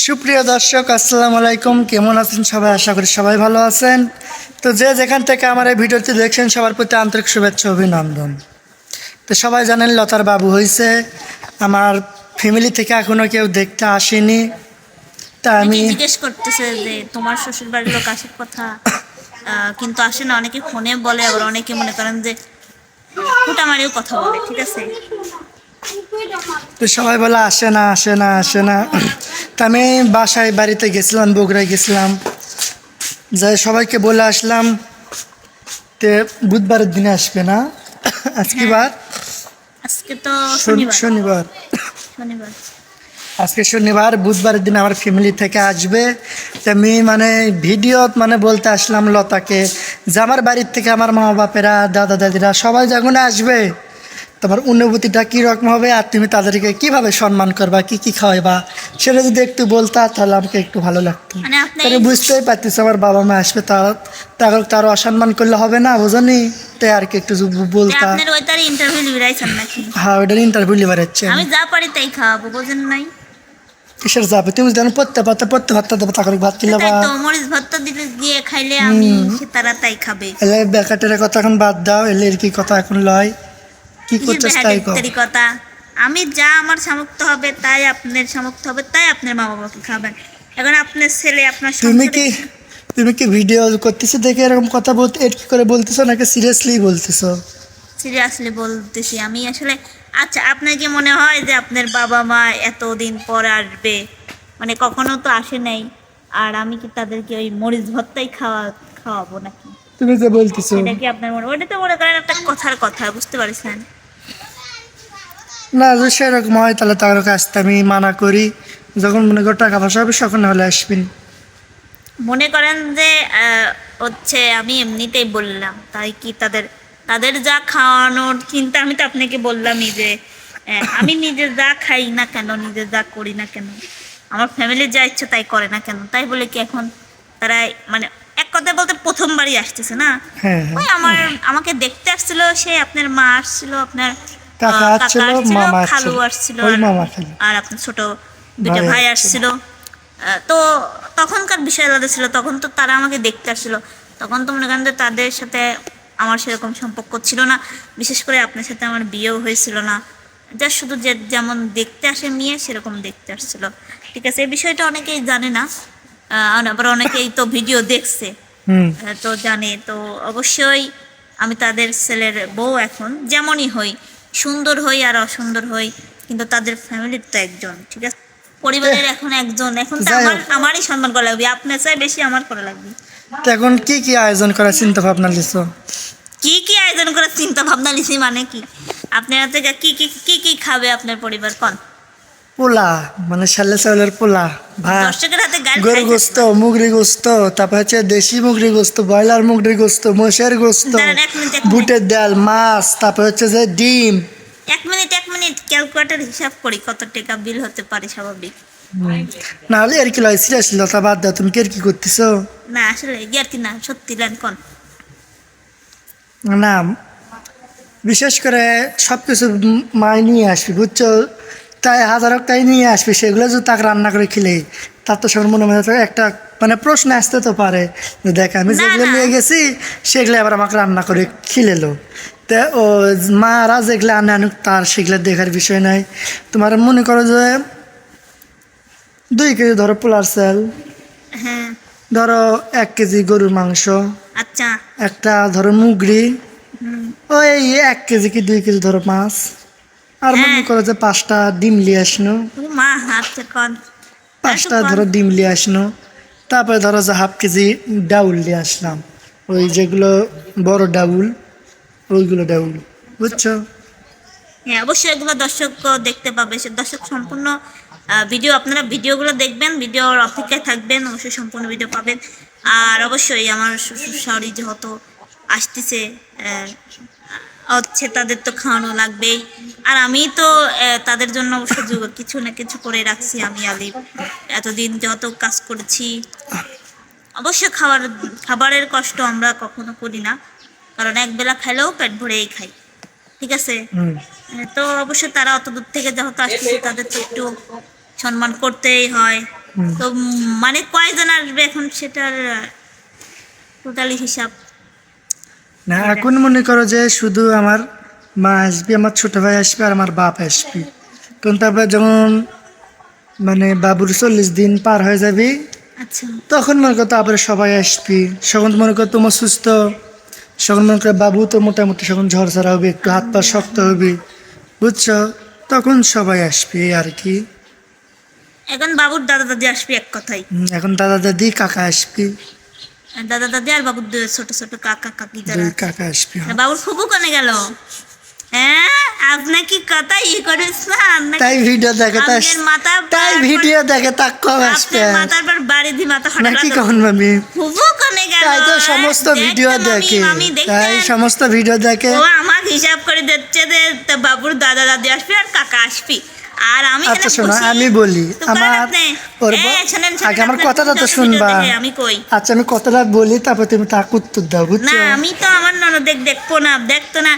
সুপ্রিয় দর্শক আসসালামু আলাইকুম। কেমন আছেন সবাই? আশা করি সবাই ভালো আছেন। তো যে যেখান থেকে আমার এই ভিডিওটি দেখছেন সবার প্রতি আন্তরিক শুভেচ্ছা অভিনন্দন। তো সবাই জানেন লতার বাবু হয়েছে আমার ফ্যামিলি থেকে এখনও কেউ দেখতে আসেনি। তা আমি জিজ্ঞেস করতেছে যে তোমার শ্বশুর বাড়ির লোক আসার কথা? কিন্তু আসে না। অনেকে ফোনে বলে আবার অনেকে মনে করেন যে ফুটামারিও কথা বলে ঠিক আছে? তো সবাই বলে আসে না আসে না আসে না। তা আমি বাসায় বাড়িতে গেছিলাম বগুড়ায় গেছিলাম। যাই সবাইকে বলে আসলাম তে বুধবারের দিনে আসবে না। আজকে বার? আজকে তো শনি- শনিবার। শনিবার। শনিবার। আজকে শনিবার বুধবারের দিন আমার ফ্যামিলি থেকে আসবে। তো আমি মানে ভিডিও মানে বলতে আসলাম লতাকে যে আমার বাড়ির থেকে আমার মা বাপেরা দাদা দাদিরা সবাই যখন আসবে তোমার অনুভূতিটা কীরকম হবে আর তুমি তাদেরকে কীভাবে সম্মান করবা কি কি খাওয়াইবা সেটা যদি একটু বলতা তাহলে আমাকে একটু ভালো লাগতো। মানে তাহলে বুঝতেই পারতিস আমার বাবা মা আসবে তার তার তার অসম্মান করলে হবে না বোঝনি? তাই আর কি একটু বলতা। নাকি? হ্যাঁ ওইটার ইন্টারভিউ লিভার হচ্ছে আমি যা পারি তাই খাওয়াবো বোঝেন নাই? কিসের যাবে তুমি জানো পড়তে পারতে পড়তে ভাতটা দেবে তাকে ভাত কিনলে বা মরিচ ভর্তা দিলে দিয়ে খাইলে আমি তারা তাই খাবে। এলে বেকাটের কথা এখন বাদ দাও এলে এর কি কথা এখন লয়? কি করছিস তাই কর কথা। আমি যা আমার সামর্থ্য হবে তাই আপনার সামর্থ্য হবে তাই আপনার মা বাবাকে খাবেন এখন আপনার ছেলে আপনার তুমি কি তুমি কি ভিডিও করতেছো দেখে এরকম কথা বলতে এর কি করে বলতেছো নাকি সিরিয়াসলি বলতেছো? সিরিয়াসলি বলতেছি আমি। আসলে আচ্ছা আপনার কি মনে হয় যে আপনার বাবা মা এতদিন পর আসবে? মানে কখনো তো আসে নাই। আর আমি কি তাদেরকে ওই মরিচ ভর্তাই খাওয়া খাওয়াবো নাকি? তুমি যে বলতেছো। এটা কি আপনার মনে ওটা তো মনে করেন একটা কথার কথা বুঝতে পারছেন? না যদি সেরকম হয় তাহলে তার আসতে আমি মানা করি। যখন মনে করো টাকা পয়সা হবে তখন হলে আসবেন মনে করেন যে হচ্ছে আমি এমনিতেই বললাম তাই কি তাদের তাদের যা খাওয়ানোর চিন্তা আমি তো আপনাকে বললামই যে আমি নিজে যা খাই না কেন নিজে যা করি না কেন আমার ফ্যামিলির যা ইচ্ছে তাই করে না কেন তাই বলে কি এখন তারা মানে কথায় বলতে প্রথমবারই আসতেছে না? হ্যাঁ হ্যাঁ। ওই আমার আমাকে দেখতে আসছিল সে আপনার মা আসছিল আপনার কাকা আসছিল, মামা খালু আসছিল। আর- আপনার ছোট ভাই আসছিল। তো তখনকার বিষয় আলাদা ছিল তখন তো তারা আমাকে দেখতে আসছিল। তখন তো মনে করেন যে তাদের সাথে আমার সেরকম সম্পর্ক ছিল না বিশেষ করে আপনার সাথে আমার বিয়েও হয়েছিল না। যা শুধু যে যেমন দেখতে আসে মেয়ে সেরকম দেখতে আসছিল। ঠিক আছে এই বিষয়টা অনেকেই জানে না। আবার অনেকেই তো ভিডিও দেখছে। তো জানে তো অবশ্যই আমি তাদের ছেলের বউ এখন যেমনই হই সুন্দর হই আর অসুন্দর হই কিন্তু তাদের ফ্যামিলির তো একজন ঠিক আছে? পরিবারের এখন একজন এখন তো আমার আমারই সম্মান করা লাগবে আপনার চাই বেশি আমার করা লাগবে। এখন কি কি আয়োজন করার চিন্তা ভাবনা লিছো কি কি আয়োজন করার চিন্তা ভাবনা নিছি মানে কি? আপনারা থেকে কি কি কি কি খাবে আপনার পরিবার? কন? পোলা মানে শালে চাউলের পোলা ভাত গরু গোস্ত মুগরি গোস্ত তারপর হচ্ছে দেশি মুগরি গোস্ত ব্রয়লার মুগরি গোস্ত মোষের গোস্ত। বুটের ডাল মাছ তারপর হচ্ছে যে ডিম। এক মিনিট এক মিনিট ক্যালকুলেটার হিসাব করি কত টাকা বিল হতে পারে স্বাভাবিক। না হলে আর কি লয় সিরিয়াসলি লতা বাদ দাও তুমি কি আর কি করতেছো? না আসলে আর কি না সত্যি লেন কন। না বিশেষ করে সব কিছু মাই নিয়ে আসবি বুঝছ? তাই হাজার হোক তাই নিয়ে আসবে সেগুলো যদি তাকে রান্না করে খেলে তার তো সবার মনে মনে একটা মানে প্রশ্ন আসতে তো পারে দেখ আমি যেগুলো নিয়ে গেছি সেগুলো আবার আমাকে রান্না করে খিলেলো তো ও মারা যেগুলো আনে আনুক তার সেগুলো দেখার বিষয় নাই। তোমার মনে করো যে দুই কেজি ধরো পোলার সেল হ্যাঁ। ধরো এক কেজি গরুর মাংস আচ্ছা। একটা ধরো মুগরি হুম। ওই এক কেজি কি দুই কেজি ধরো মাছ? আর মনে হ্যাঁ। করো যে পাঁচটা ডিম লিয়ে আসনো। মা কন। পাঁচটা ধরো ডিম লিয়ে আসনো। তারপরে ধরো যে হাফ কেজি ডাউল নিয়ে আসলাম। ওই যেগুলো বড় ডাউল ওইগুলো ডাউল বুঝছ? হ্যাঁ অবশ্যই এগুলো দর্শক দেখতে পাবে। সে দর্শক সম্পূর্ণ ভিডিও আপনারা ভিডিওগুলো দেখবেন ভিডিওর অপেক্ষায় থাকবেন অবশ্যই সম্পূর্ণ ভিডিও পাবেন। আর অবশ্যই আমার শ্বশুর শাড়ি যেহেতু আসতেছে হচ্ছে তাদের তো খাওয়ানো লাগবেই। আর আমি তো তাদের জন্য অবশ্যই যোগ- কিছু না কিছু করে রাখছি আমি আলিফ। এতদিন যত কাজ করেছি অবশ্যই খাবার খাবারের কষ্ট আমরা কখনো করি না। কারণ একবেলা খেলেও পেট ভরেই খাই। ঠিক আছে? তো অবশ্যই তারা অত দূর থেকে যেহেতু আসছে তাদের তো একটু সম্মান করতেই হয়। তো মানে কয়জন আসবে এখন সেটার টোটালি হিসাব? না এখন মনে করো যে শুধু আমার মা আসবি আমার ছোট ভাই আসবে আর আমার বাপ আসবি। তখন তারপরে যখন মানে বাবুর চল্লিশ দিন পার হয়ে যাবে আচ্ছা। তখন মনে করো তারপরে সবাই আসবি। তখন মনে করো তোমার সুস্থ তখন মনে করো বাবু তো মোটামুটি তখন ঝরঝরা হবে একটু হাত পা শক্ত হবে বুঝছ? তখন সবাই আসবে আর কি। এখন বাবুর দাদা দাদি আসবে এক কথাই হুম, এখন দাদা দাদি কাকা আসবি। দাদা দাদি আর বাবুর ছোট ছোট কাকা কাকি যারা কাকা আসবি আর বাবুর ফুপু কোনে গেল? হ্যাঁ কথা ই করেছেন তাই ভিডিও দেখে তাই আপনার মাথা তাই ভিডিও দেখে তা কম আসবে মাথার পর বাড়ি দিয়ে মাথা নাকি ফাটা কখন ভাবি কোনে গেল? তাই তো? সমস্ত ভিডিও আমি, দেখে। তাই সমস্ত ভিডিও দেখে। ও আমাকে হিসাব করে দিচ্ছে যে বাবুর দাদা দাদি আসবে আর কাকা আসবি। আর আমি আচ্ছা শোনো আমি বলি আমার ওর আগে আমার কথাটা তো শুনবা। আমি কই। আচ্ছা আমি কথাটা বলি তারপর তুমি তাকে উত্তর দাও না আমি তো আমার ননদেক দেখব না দেখতো না।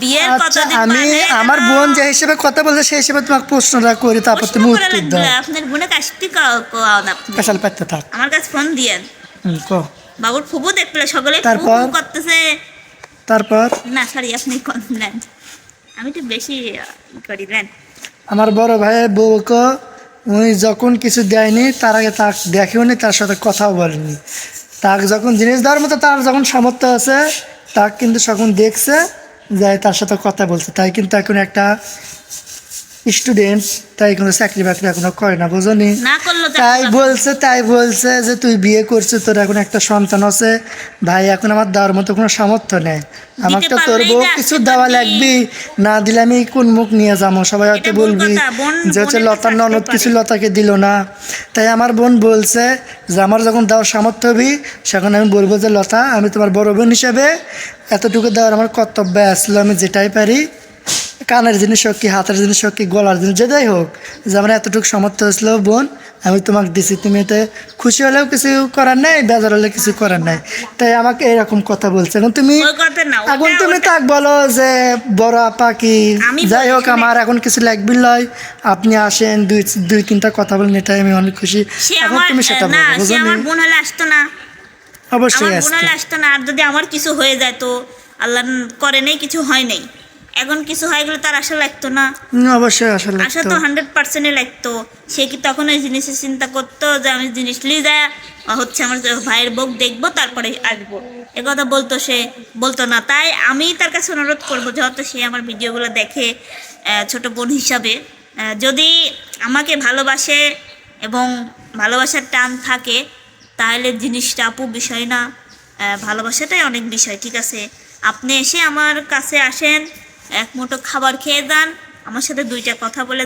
বিয়ের আচ্ছা কতদিন আমি আমার বোন যে হিসেবে কথা বলছে সেই হিসেবে তোমাকে প্রশ্নটা করি তারপর তুমি উত্তর দাও। আপনার বোনে কাশটি কাউন আপনি। পেশাল পাইতে থাক। আমার কাছে ফোন দিয়েন। হুম, কও। বাবুর ফুবু দেখলে সকলে তারপর? করতেছে। তারপর? না সরি আপনি করলেন আমি তো বেশি করি নেন আমার বড় ভাইয়ের বউকে উনি যখন কিছু দেয়নি তার আগে তাক দেখেওনি তার সাথে কথাও বলেনি। তাক যখন জিনিস দেওয়ার মতো তার যখন সামর্থ্য আছে তাক কিন্তু যখন দেখছে যাই তার সাথে কথা বলছে। তাই কিন্তু এখন একটা স্টুডেন্ট তাই কোনো চাকরি বাকরি এখনও করে না বোঝনি? না তাই বলছে তাই বলছে যে তুই বিয়ে করছিস তোর এখন একটা সন্তান আছে। ভাই এখন আমার দেওয়ার মতো কোনো সামর্থ্য নেই। আমাকে তো তোর বউ কিছু দেওয়া। লাগবে না দিলে আমি কোন মুখ নিয়ে যাব? সবাই হয়তো বলবি যে হচ্ছে লতার ননদ কিছু লতাকে দিল না। তাই আমার বোন বলছে যে আমার যখন দেওয়ার সামর্থ্য হবি সেখন আমি বলব যে লতা আমি তোমার বড় বোন হিসেবে এতটুকু দেওয়ার আমার কর্তব্য আসলো আমি যেটাই পারি কানের জিনিস হোক কি হাতের জিনিস হোক কি গলার জিনিস যেটাই হোক যে আমার এতটুকু সামর্থ্য হয়েছিল বোন আমি তোমাকে দিছি। তুমি এতে খুশি হলেও কিছু করার নাই বেজার হলে কিছু করার নাই। তাই আমাকে এরকম কথা বলছে। এখন তুমি এখন তুমি তাক বলো যে বড় আপা কি? যাই হোক আমার এখন কিছু লাগবে লয়। আপনি আসেন দুই দুই তিনটা কথা বলেন এটাই আমি অনেক খুশি। এখন তুমি সেটা বলো বুঝলি আমার বোন হলে আসতো না। অবশ্যই আসতো না। আর যদি আমার কিছু হয়ে যায় তো আল্লাহ করে নেই কিছু হয় নাই। এখন কিছু হয়ে গেলে তার আশা লাগতো না। অবশ্যই আসলে আশা তো হান্ড্রেড পার্সেন্টে লাগতো। সে কি তখন ওই জিনিসের চিন্তা করতো যে আমি জিনিস নিয়ে যায় হচ্ছে আমার ভাইয়ের বউ দেখব তারপরে আসব। এ কথা বলতো সে বলতো না। তাই আমি তার কাছে অনুরোধ করব যেহেতু সে আমার ভিডিওগুলো দেখে ছোট বোন হিসাবে যদি আমাকে ভালোবাসে এবং ভালোবাসার টান থাকে তাহলে জিনিসটা আপু বিষয় না। ভালোবাসাটাই অনেক বিষয় ঠিক আছে? আপনি এসে আমার কাছে আসেন এক মুঠো খাবার খেয়ে যান। আমার সাথে দুইটা কথা বলে